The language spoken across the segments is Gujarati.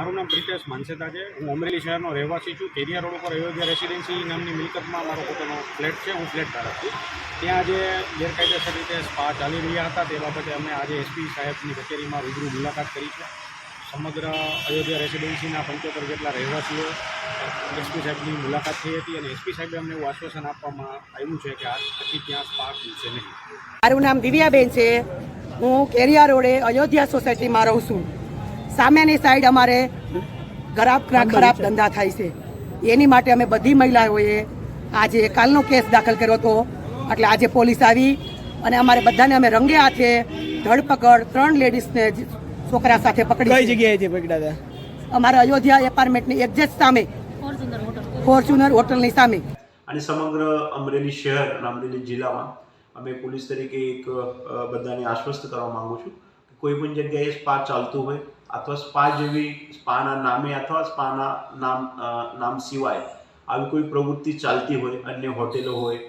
મારું નામ પ્રિતેશ માનસેતા છે. હું અમરેલી શહેરનો રહેવાસી છું. કેરિયા રોડ ઉપર અયોધ્યા રેસિડેન્સી નામની મિલકતમાં મારો પોતાનો ફ્લેટ છે. હું ફ્લેટ ધારક છું. ત્યાં જે ગેરકાયદેસર રીતે સ્પા ચાલી રહ્યા હતા તે બાબતે અમે આજે એસપી સાહેબની કચેરીમાં રૂબરૂ મુલાકાત કરી છે. સમગ્ર અયોધ્યા રેસિડેન્સીના પંચોતેર જેટલા રહેવાસીઓ એસપી સાહેબની મુલાકાત થઈ હતી અને એસપી સાહેબે અમને એવું આશ્વાસન આપવામાં આવ્યું છે કે આ પછી ત્યાં સ્પા ખુલશે નહીં. મારું નામ દિવ્યાબેન છે. હું કેરિયા રોડે અયોધ્યા સોસાયટીમાં રહું છું. સામેની સાઈડ અમારે ખરાબ ખરાબ ધંધા થાય છે. એની માટે અમે બધી મહિલાઓએ આજે કાલનો કેસ દાખલ કર્યો હતો. એટલે આજે પોલીસ આવી અને અમારે બધાને અમે રંગે હાથે ધરપકડ ત્રણ લેડીઝને છોકરા સાથે કઈ પકડી છે. જગ્યાએથી પકડ્યા હતા અમારા અયોધ્યા એપાર્ટમેન્ટની એક્ઝેક્ટ સામે. ફોર્ચ્યુનર હોટલની સામે. અને સમગ્ર અમરેલી શહેર અને અમરેલી જિલ્લામાં અમે પોલીસ તરીકે એક બધાને આશ્વસ્ત કરવા માંગુ છું કોઈ પણ જગ્યાએ સ્પા ચાલતું હોય અથવા સ્પા જેવી, સ્પાના નામે અથવા સ્પાના નામ નામ સિવાય આવી કોઈ પ્રવૃત્તિ ચાલતી હોય, અન્ય હોટેલો હોય,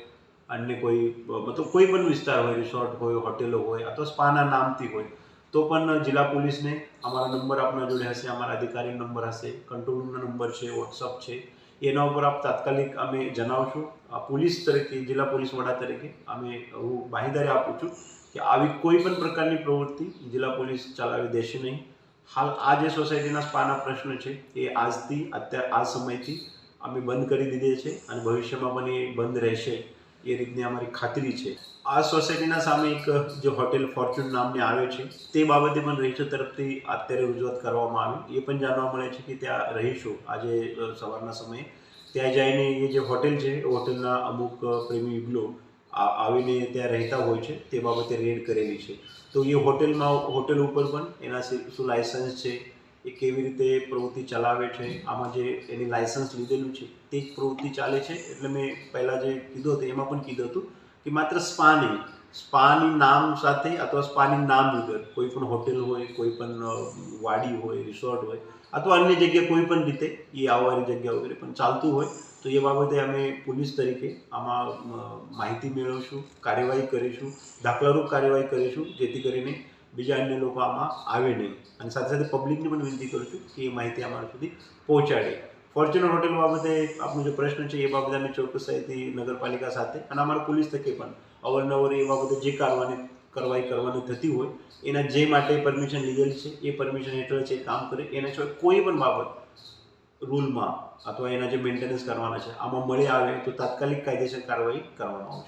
અન્ય કોઈ, મતલબ કોઈ પણ વિસ્તાર હોય, રિસોર્ટ હોય, હોટેલો હોય અથવા સ્પાના નામથી હોય, તો પણ જિલ્લા પોલીસને અમારા નંબર આપના જોડે હશે, અમારા અધિકારી નંબર હશે કંટ્રોલ નંબર છે, વોટ્સઅપ છે, એના ઉપર આપ તાત્કાલિક અમે જણાવશું. પોલીસ તરીકે, જિલ્લા પોલીસ વડા તરીકે અમે હું બાહીદારી આપું છું કે આવી કોઈ પણ પ્રકારની પ્રવૃત્તિ જિલ્લા પોલીસ ચલાવી દેશે નહીં. હાલ આ જે સોસાયટીના સ્પાના પ્રશ્ન છે એ આજથી અત્યારે આ સમયથી અમે બંધ કરી દીધે છે અને ભવિષ્યમાં પણ એ બંધ રહેશે એ રીતની અમારી ખાતરી છે. આ સોસાયટીના સામે એક જે હોટેલ ફોર્ચ્યુન નામની આવે છે તે બાબતે પણ રહીશો તરફથી અત્યારે રજૂઆત કરવામાં આવી. એ પણ જાણવા મળે છે કે ત્યાં રહીશો આજે સવારના સમયે. ત્યાં જઈને એ જે હોટેલ છે હોટેલના અમુક પ્રેમી વિગલો આ- આવીને ત્યાં રહેતા હોય છે, તે બાબતે રેડ કરેલી છે. તો એ હોટેલમાં, હોટેલ ઉપર પણ એના શું લાયસન્સ છે, એ કેવી રીતે પ્રવૃત્તિ ચલાવે છે, આમાં જે એની લાયસન્સ લીધેલું છે, તે જ પ્રવૃત્તિ ચાલે છે. એટલે મેં પહેલાં જે કીધું હતું, એમાં પણ કીધું હતું કે માત્ર સ્પાની સ્પાની નામ સાથે અથવા સ્પાની નામ વગર, કોઈ પણ હોટેલ હોય, કોઈ પણ વાડી હોય, રિસોર્ટ હોય, અથવા અન્ય જગ્યાએ કોઈ પણ રીતે એ આવવાની જગ્યા વગેરે પણ ચાલતું હોય તો એ બાબતે અમે પોલીસ તરીકે આમાં માહિતી મેળવશું, કાર્યવાહી કરીશું, દાખલારૂપ કાર્યવાહી કરીશું, જેથી કરીને બીજા અન્ય લોકો આમાં આવે નહીં. અને સાથે સાથે પબ્લિકને પણ વિનંતી કરું છું કે એ માહિતી અમારા સુધી પહોંચાડે. ફોર્ચ્યુનર હોટેલ બાબતે આપનો જે પ્રશ્ન છે એ બાબતે અમે ચોક્કસાઈથી નગરપાલિકા સાથે અને અમારા પોલીસ તકે પણ અવારનવાર એ બાબતે જે કારવાની, કાર્યવાહી કરવાની થતી હોય, એના જે માટે પરમિશન લીધેલી છે, એ પરમિશન હેઠળ છે કામ કરે, એના સિવાય કોઈ પણ બાબત રૂલમાં, અથવા એના જે મેન્ટેનન્સ કરવાના છે, આમાં મળી આવે તો તાત્કાલિક કાયદેસર કાર્યવાહી કરવામાં આવશે.